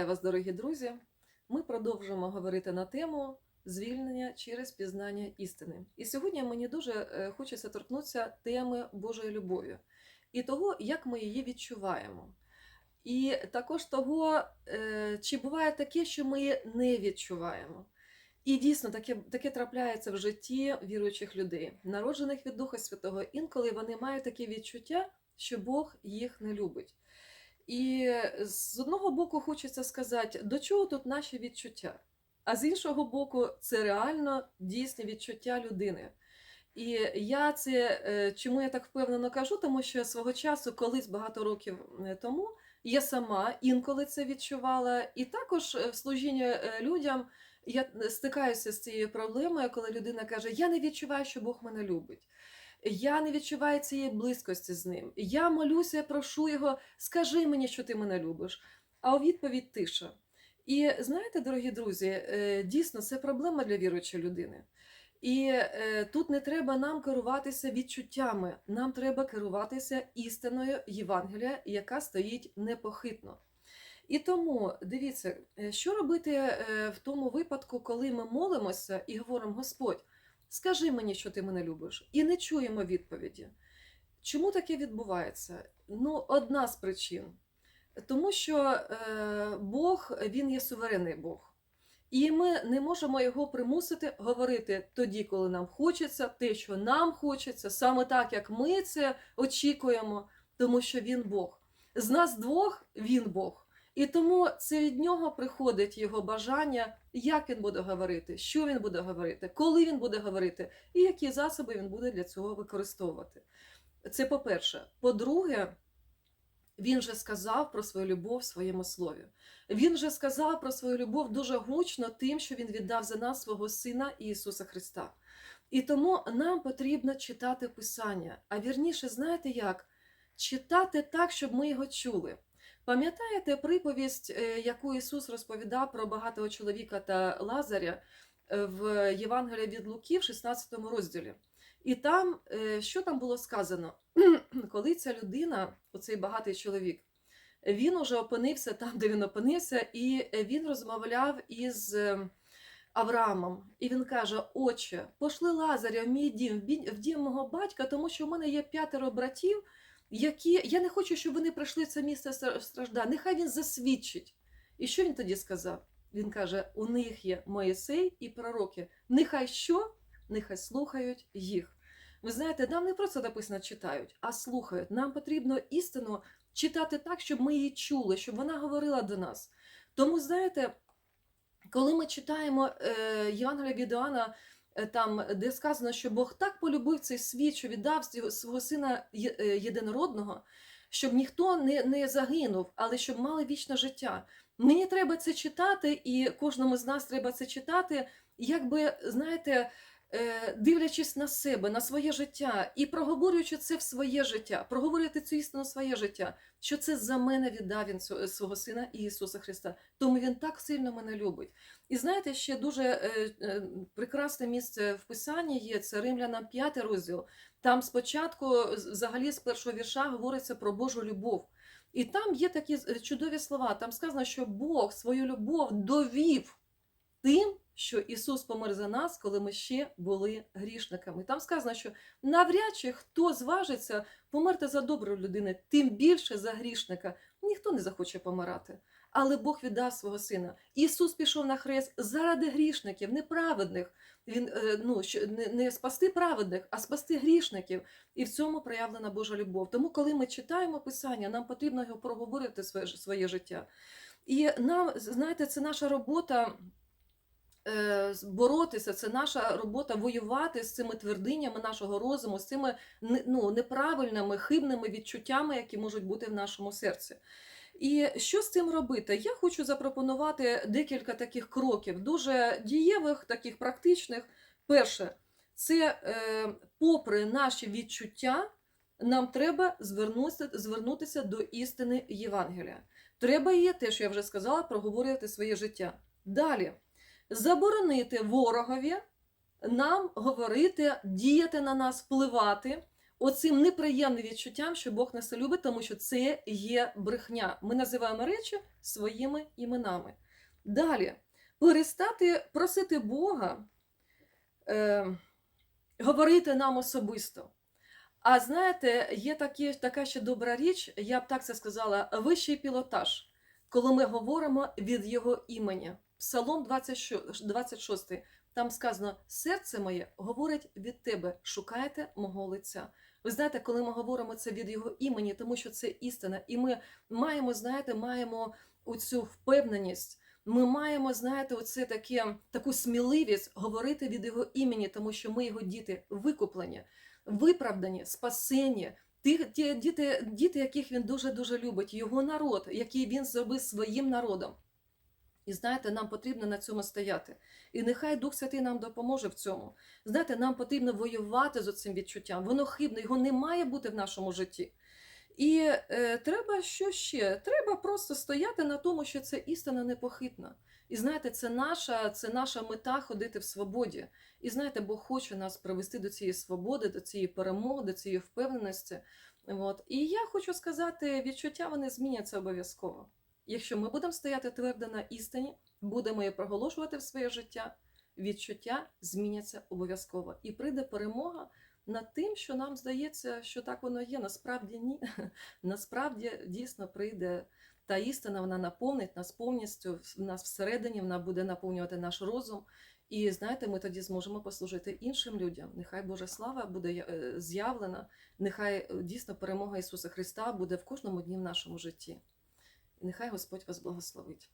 Вітаю вас, дорогі друзі! Ми продовжуємо говорити на тему звільнення через пізнання істини. І сьогодні мені дуже е, хочеться торкнутися теми Божої любові і того, як ми її відчуваємо. І також того, е, чи буває таке, що ми її не відчуваємо. І дійсно таке, таке трапляється в житті віруючих людей, народжених від Духа Святого. Інколи вони мають таке відчуття, що Бог їх не любить. І з одного боку хочеться сказати, до чого тут наші відчуття? А з іншого боку, це реально дійсне відчуття людини. І я це е, чому я так впевнено кажу, тому що свого часу, колись багато років е, тому, я сама інколи це відчувала, і також е, в служінні е, людям я стикаюся з цією проблемою, коли людина каже: Я не відчуваю, що Бог мене любить. Я не відчуваю цієї близькості з ним. Я молюся, я прошу його, скажи мені, що ти мене любиш. А у відповідь тиша. І знаєте, дорогі друзі, е, дійсно це проблема для віруючої людини. І е, тут не треба нам керуватися відчуттями, нам треба керуватися істиною Євангелія, яка стоїть непохитно. І тому дивіться, е, що робити в тому випадку, коли ми молимося і говоримо: Господь, скажи мені, що ти мене любиш, і не чуємо відповіді. Чому таке відбувається? Ну, одна з причин. Тому що е, Бог він є суверенний Бог. І ми не можемо його примусити говорити тоді, коли нам хочеться, те, що нам хочеться, саме так, як ми це очікуємо, тому що він Бог. З нас двох він Бог. І тому це від нього приходить його бажання, як він буде говорити, що він буде говорити, коли він буде говорити, і які засоби він буде для цього використовувати. Це по-перше. По-друге, він же сказав про свою любов в своєму слові. Він же сказав про свою любов дуже гучно тим, що він віддав за нас свого Сина Ісуса Христа. І тому нам потрібно читати Писання. А вірніше, знаєте як? Читати так, щоб ми його чули. Пам'ятаєте приповість, е, яку Ісус розповідав про багатого чоловіка та Лазаря е, в Євангелії від Луки в 16 розділі? І там, е, що там було сказано? Коли ця людина, оцей багатий чоловік, він уже опинився там, де він опинився, і він розмовляв із Авраамом. І він каже: Отче, пошли Лазаря в мій дім, в дім мого батька, тому що в мене є п'ятеро братів, які я не хочу, щоб вони прийшли в це місце стра- страждань. Нехай він засвідчить. І що він тоді сказав? Він каже: у них є Моїсей і пророки. Нехай що? Нехай слухають їх. Ви знаєте, нам не просто написано читають, а слухають. Нам потрібно істину читати так, щоб ми її чули, щоб вона говорила до нас. Тому, знаєте, коли ми читаємо е, Євангелія від Іоанна, там, де сказано, що Бог так полюбив цей світ, що віддав свого- сина е, єдинородного, щоб ніхто не, не загинув, але щоб мали вічне життя. Мені треба це читати, і кожному з нас треба це читати, якби, знаєте, е, дивлячись на себе, на своє життя і проговорюючи це в своє життя, проговорювати цю істину в своє життя, що це за мене віддав він свого сина Ісуса Христа. Тому він так сильно мене любить. І знаєте, ще дуже е, е, прекрасне місце в Писанні є це Римлянам 5 розділ. Там спочатку, взагалі, з першого вірша говориться про Божу любов. І там є такі чудові слова. Там сказано, що Бог свою любов довів тим, що Ісус помер за нас, коли ми ще були грішниками. Там сказано, що навряд чи хто зважиться померти за добру людину, тим більше за грішника. Ніхто не захоче помирати. Але Бог віддав свого сина. Ісус пішов на хрест заради грішників, неправедних. Він е, ну, не, спасти праведних, а спасти грішників. І в цьому проявлена Божа любов. Тому, коли ми читаємо Писання, нам потрібно його проговорити своє, своє життя. І нам, знаєте, це наша робота. Е, Боротися, це наша робота воювати з цими твердинями нашого розуму, з цими ну, неправильними, хибними відчуттями, які можуть бути в нашому серці. І що з цим робити? Я хочу запропонувати декілька таких кроків, дуже дієвих, таких практичних. Перше, це е, попри наші відчуття, нам треба звернутися, звернутися до істини Євангелія. Треба її, те, що я вже сказала, проговорювати своє життя. Далі заборонити ворогові нам говорити, діяти на нас, впливати оцим неприємним відчуттям, що Бог нас любить, тому що це є брехня. Ми називаємо речі своїми іменами. Далі, перестати просити Бога е, говорити нам особисто. А знаєте, є такі, така ще добра річ, я б так це сказала, вищий пілотаж, коли ми говоримо від Його імені. Псалом 26, 26 там сказано: серце моє говорить від тебе, шукайте мого лиця. Ви знаєте, коли ми говоримо це від його імені, тому що це істина, і ми маємо, знаєте, маємо оцю впевненість. Ми маємо, знаєте, оце таке, таку сміливість говорити від його імені, тому що ми його діти викуплені, виправдані, спасені. Ті, ті діти, діти, яких він дуже дуже любить, його народ, який він зробив своїм народом. І знаєте, нам потрібно на цьому стояти. І нехай Дух Святий нам допоможе в цьому. Знаєте, нам потрібно воювати з цим відчуттям. Воно хибне, його не має бути в нашому житті. І е, треба що ще? Треба просто стояти на тому, що це істина непохитна. І знаєте, це наша, це наша мета ходити в свободі. І знаєте, Бог хоче нас привести до цієї свободи, до цієї перемоги, до цієї впевненості. От. І я хочу сказати, відчуття вони зміняться обов'язково. Якщо ми будемо стояти твердо на істині, будемо її проголошувати в своє життя, відчуття зміняться обов'язково. І прийде перемога над тим, що нам здається, що так воно є. Насправді ні. Насправді дійсно прийде та істина, вона наповнить нас повністю, в нас всередині, вона буде наповнювати наш розум. І знаєте, ми тоді зможемо послужити іншим людям. Нехай Божа слава буде е, з'явлена, нехай е, дійсно перемога Ісуса Христа буде в кожному дні в нашому житті. Нехай Господь вас благословить.